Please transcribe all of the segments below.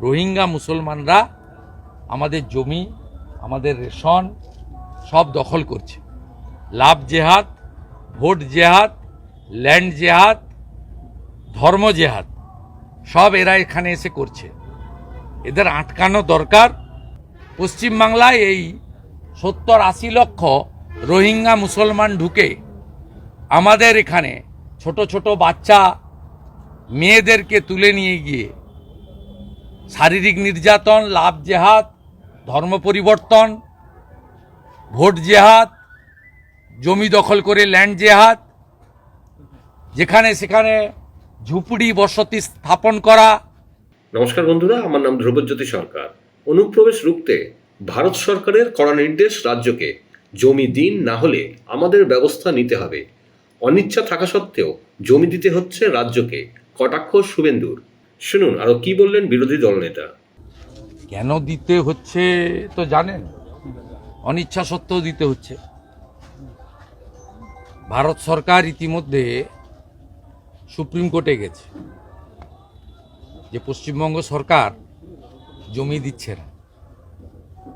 রোহিঙ্গা মুসলমানরা আমাদের জমি, আমাদের রেশন সব দখল করছে। লাভ জেহাদ, ভোট জেহাদ, ল্যান্ড জেহাদ, ধর্ম জেহাদ, সব এরা এখানে এসে করছে। এদের আটকানো দরকার। পশ্চিমবাংলায় এই সত্তর আশি লক্ষ রোহিঙ্গা মুসলমান ঢুকে আমাদের এখানে ছোট ছোট বাচ্চা মেয়েদেরকে তুলে নিয়ে গিয়ে শারীরিক নির্যাতন, লাভ জেহাদ, ধর্ম পরিবর্তন, ভোট জেহাদ, জমি দখল করে ল্যান্ড জেহাদ, যেখানে সেখানে ঝুপড়ি বসতি স্থাপন করা। নমস্কার বন্ধুরা, আমার নাম ধ্রুবজ্যোতি সরকার। অনুপ্রবেশ রুখতে ভারত সরকারের কড়া নির্দেশ রাজ্যকে। জমি দিন না হলে আমাদের ব্যবস্থা নিতে হবে। অনিচ্ছা থাকা সত্ত্বেও জমি দিতে হচ্ছে রাজ্যকে। কটাক্ষ শুভেন্দুর। শুনুন, আরও কি বললেন বিরোধী দলনেতা কেন দিতে হচ্ছে তো জানেন? অনিচ্ছা সত্ত্বেও দিতে হচ্ছে। ভারত সরকার ইতিমধ্যে সুপ্রিম কোর্টে গেছে যে পশ্চিমবঙ্গ সরকার জমি দিচ্ছে না।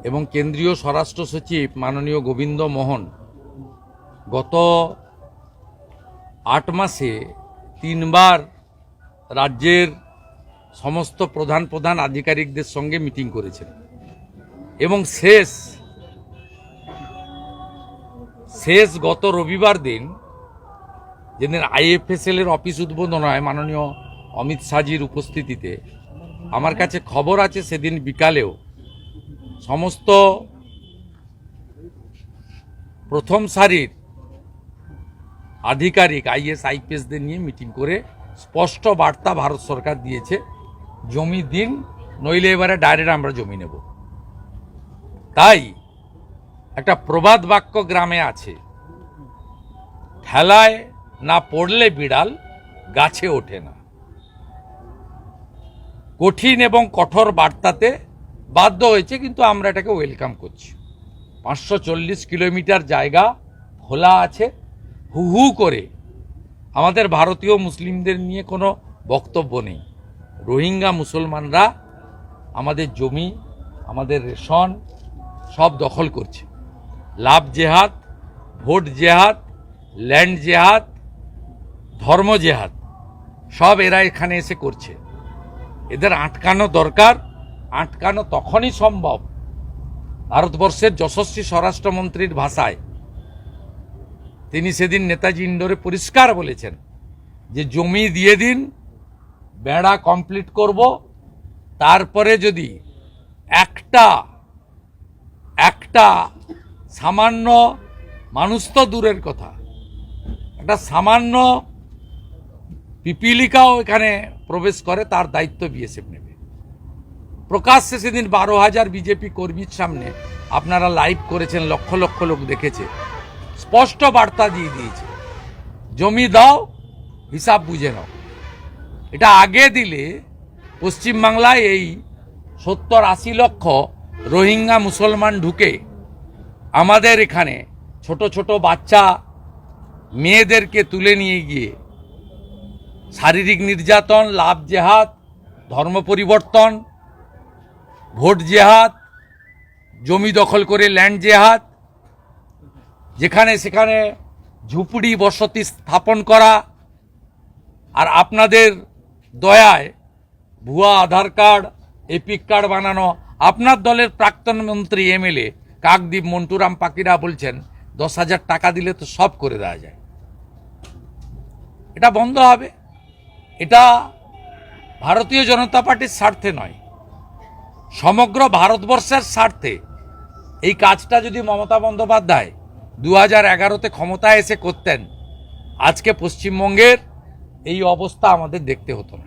এবং কেন্দ্রীয় স্বরাষ্ট্র সচিব মাননীয় গোবিন্দ মোহন গত আট মাসে তিনবার রাজ্যের সমস্ত প্রধান প্রধান আধিকারিকদের সঙ্গে মিটিং করেছেন। এবং শেষ শেষ গত রবিবার দিন যেদিন আইএফএসএল এর অফিস উদ্বোধন হয় মাননীয় অমিত শাহজির উপস্থিতিতে, আমার কাছে খবর আছে সেদিন বিকালেও সমস্ত প্রথম সারির আধিকারিক, আইএস, আইপিএসদের নিয়ে মিটিং করে স্পষ্ট বার্তা ভারত সরকার দিয়েছে। জমি দিন, নইলে এবারে ডাইরেক্ট আমরা জমি নেব। তাই একটা প্রবাদ বাক্য গ্রামে আছে, ঠেলায় না পড়লে বিড়াল গাছে ওঠে না। কঠিন এবং কঠোর বার্তাতে বাধ্য হয়েছে, কিন্তু আমরা এটাকে ওয়েলকাম করছি। পাঁচশো চল্লিশ কিলোমিটার জায়গা খোলা আছে, হু হু করে। আমাদের ভারতীয় মুসলিমদের নিয়ে কোনো বক্তব্য নেই। রোহিঙ্গা মুসলমানরা আমাদের জমি, আমাদের রেশন সব দখল করছে। লাভ জেহাদ, ভোট জেহাদ, ল্যান্ড জেহাদ, ধর্ম জেহাদ সব এরা এখানে এসে করছে। এদের আটকানো দরকার, আটকানো তখনই সম্ভব ভারতবর্ষের যশস্বী স্বরাষ্ট্রমন্ত্রীর ভাষায়। তিনি সেদিন নেতাজি ইন্ডোরে পরিষ্কার বলেছেন যে জমি দিয়ে দিন বেড়া কমপ্লিট করব, তারপরে যদি একটা একটা সামান্য, মানুষ তো দূরের কথা, একটা সামান্য পিপিলিকাও এখানে প্রবেশ করে, তার দায়িত্ব বিএসএফ নেবে। প্রকাশ্যে সেদিন বারো হাজার বিজেপি কর্মীর সামনে আপনারা লাইভ করেছেন, লক্ষ লক্ষ লোক দেখেছে। স্পষ্ট বার্তা দিয়ে দিয়েছে। জমি দাও, হিসাব বুঝে নাও। এটা আগে দিলে পশ্চিমবাংলায় এই সত্তর আশি লক্ষ রোহিঙ্গা মুসলমান ঢুকে আমাদের এখানে ছোট ছোট বাচ্চা মেয়েদেরকে তুলে নিয়ে গিয়ে শারীরিক নির্যাতন, লাভ জেহাদ, ধর্ম পরিবর্তন, ভোট জেহাদ, জমি দখল করে ল্যান্ড জেহাদ, যেখানে সেখানে ঝুপড়ি বসতি স্থাপন করা। আর আপনাদের দয়ায় ভুয়া আধার কার্ড, এপিক কার্ড বানানো। আপনার দলের প্রাক্তন মন্ত্রী এমএলএ কাকদ্বীপ মন্টুরাম পাকিরা বলছেন, দশ হাজার টাকা দিলে তো সব করে দেওয়া যায়। এটা বন্ধ হবে। এটা ভারতীয় জনতা পার্টির স্বার্থে নয়। সমগ্র ভারতবর্ষের স্বার্থে এই কাজটা যদি মমতা বন্দ্যোপাধ্যায় দু হাজার এগারোতে ক্ষমতায় এসে করতেন, আজকে পশ্চিমবঙ্গের এই অবস্থা আমাদের দেখতে হতো না।